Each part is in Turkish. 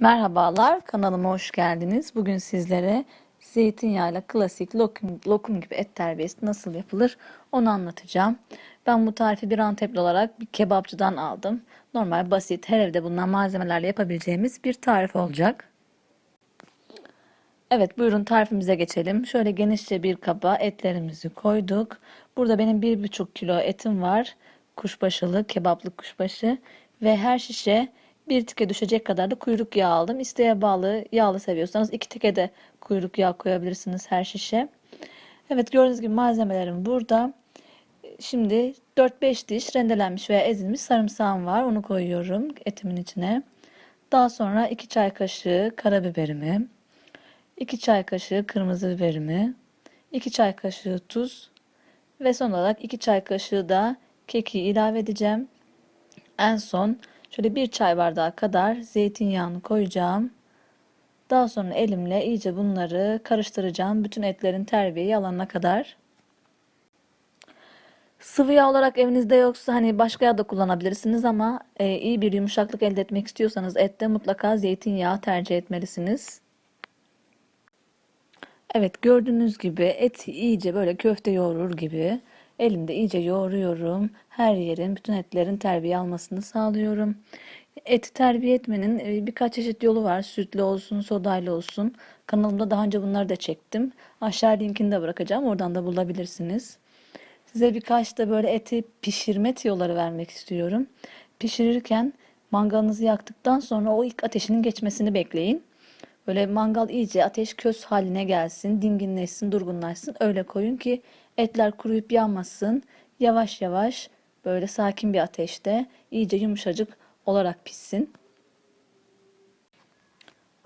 Merhabalar, kanalıma hoş geldiniz. Bugün sizlere zeytinyağıyla klasik lokum, lokum gibi et terbiyesi nasıl yapılır onu anlatacağım. Ben bu tarifi bir Antepli olarak bir kebapçıdan aldım. Normal, basit, her evde bulunan malzemelerle yapabileceğimiz bir tarif olacak. Evet, buyurun tarifimize geçelim. Şöyle genişçe bir kaba etlerimizi koyduk. Burada benim 1,5 kilo etim var. Kuşbaşılı, kebaplık kuşbaşı ve her şişe bir tike düşecek kadar da kuyruk yağı aldım. İsteğe bağlı yağlı seviyorsanız iki tike de kuyruk yağı koyabilirsiniz her şişe. Evet gördüğünüz gibi malzemelerim burada. Şimdi 4-5 diş rendelenmiş veya ezilmiş sarımsağım var. Onu koyuyorum etimin içine. Daha sonra 2 çay kaşığı karabiberimi, 2 çay kaşığı kırmızı biberimi, 2 çay kaşığı tuz ve son olarak 2 çay kaşığı da keki ilave edeceğim. En son şöyle bir çay bardağı kadar zeytinyağını koyacağım. Daha sonra elimle iyice bunları karıştıracağım. Bütün etlerin terbiyeyi alana kadar. Sıvı yağ olarak evinizde yoksa hani başka yağ da kullanabilirsiniz ama e, iyi bir yumuşaklık elde etmek istiyorsanız ette mutlaka zeytinyağı tercih etmelisiniz. Evet gördüğünüz gibi eti iyice böyle köfte yoğurur gibi elimde iyice yoğuruyorum. Her yerin bütün etlerin terbiye almasını sağlıyorum. Eti terbiye etmenin e, birkaç çeşit yolu var. Sütlü olsun, sodayla olsun. Kanalımda daha önce bunları da çektim. Aşağı linkini de bırakacağım. Oradan da bulabilirsiniz. Size birkaç da böyle eti pişirme tiyoları vermek istiyorum. Pişirirken mangalınızı yaktıktan sonra o ilk ateşinin geçmesini bekleyin. Böyle mangal iyice ateş köz haline gelsin, dinginleşsin, durgunlaşsın. Öyle koyun ki etler kuruyup yanmasın. Yavaş yavaş böyle sakin bir ateşte iyice yumuşacık olarak pişsin.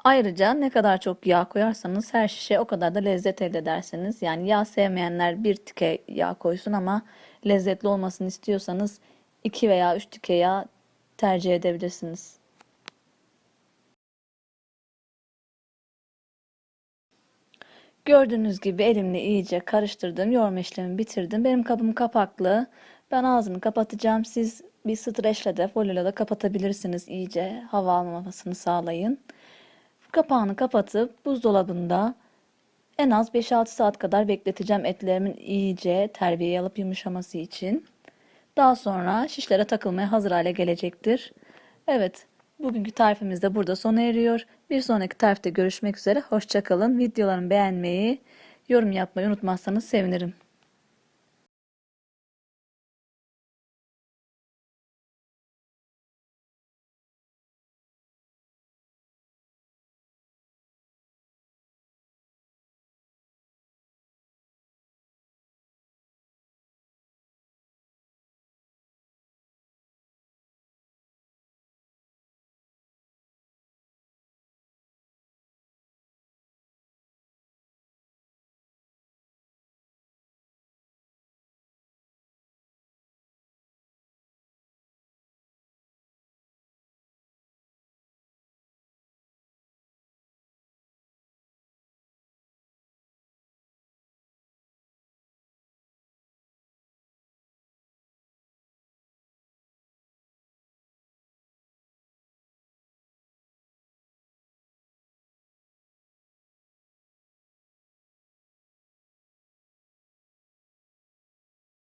Ayrıca ne kadar çok yağ koyarsanız her şişe o kadar da lezzet elde edersiniz. Yani yağ sevmeyenler bir tike yağ koysun ama lezzetli olmasını istiyorsanız iki veya üç tike yağ tercih edebilirsiniz. Gördüğünüz gibi elimle iyice karıştırdım. Yoğurma işlemimi bitirdim. Benim kabım kapaklı. Ben ağzını kapatacağım. Siz bir streçle de folyoyla da kapatabilirsiniz. İyice hava almamasını sağlayın. Kapağını kapatıp buzdolabında en az 5-6 saat kadar bekleteceğim etlerimin iyice terbiye alıp yumuşaması için. Daha sonra şişlere takılmaya hazır hale gelecektir. Evet, bugünkü tarifimiz de burada sona eriyor. Bir sonraki tarifte görüşmek üzere. Hoşçakalın. Videolarımı beğenmeyi, yorum yapmayı unutmazsanız sevinirim.